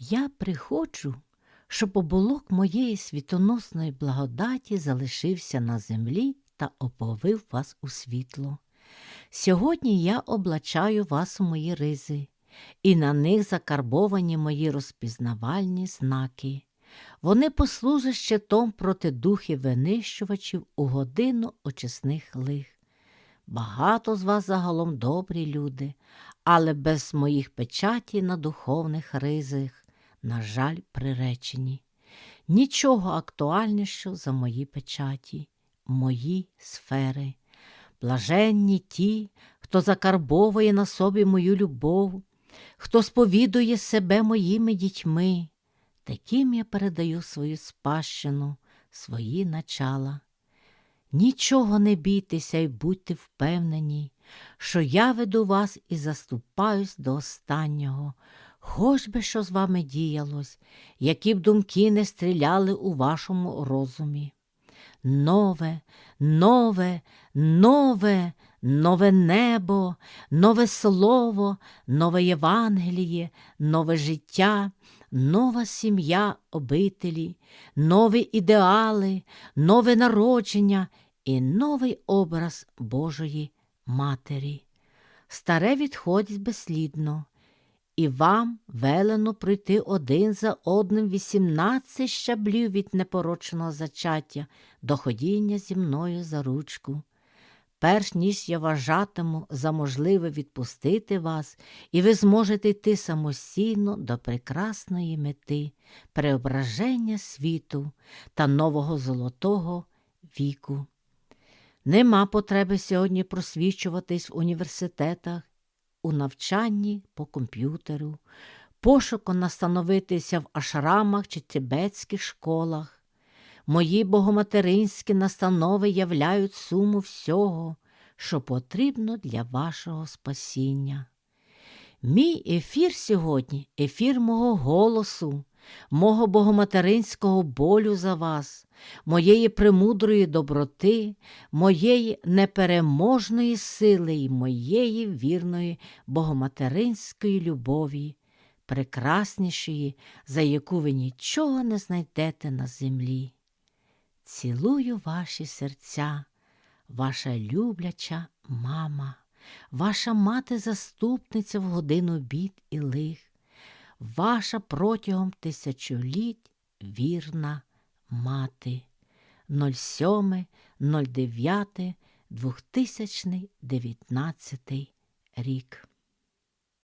Я приходжу, щоб оболок моєї світоносної благодаті залишився на землі та оповив вас у світло. Сьогодні я облачаю вас у мої ризи, і на них закарбовані мої розпізнавальні знаки. Вони послужать щитом проти духів винищувачів у годину очисних лих. Багато з вас загалом добрі люди, але без моїх печаті на духовних ризах, на жаль, приречені. Нічого актуальнішого за мої печаті, мої сфери. Блаженні ті, хто закарбовує на собі мою любов, хто сповідує себе моїми дітьми, таким я передаю свою спадщину, свої начала. Нічого не бійтеся і будьте впевнені, що я веду вас і заступаюсь до останнього, хоч би що з вами діялось, які б думки не стріляли у вашому розумі. Нове, нове, нове, нове небо, нове слово, нове Євангеліє, нове життя, нова сім'я обителі, нові ідеали, нове народження і новий образ Божої Матері. Старе відходить безслідно, і вам велено пройти один за одним вісімнадцять щаблів від непорочного зачаття до ходіння зі мною за ручку. Перш ніж я вважатиму за можливе відпустити вас, і ви зможете йти самостійно до прекрасної мети, преображення світу та нового золотого віку. Нема потреби сьогодні просвічуватись в університетах, у навчанні по комп'ютеру, пошуку настановитися в ашрамах чи тибетських школах. Мої богоматеринські настанови являють суму всього, що потрібно для вашого спасіння. Мій ефір сьогодні ефір мого голосу, мого богоматеринського болю за вас, моєї премудрої доброти, моєї непереможної сили і моєї вірної богоматеринської любові, прекраснішої, за яку ви нічого не знайдете на землі. Цілую ваші серця, ваша любляча мама, ваша мати-заступниця в годину бід і лих, ваша протягом тисячоліть вірна мати. 07 09 2019 рік.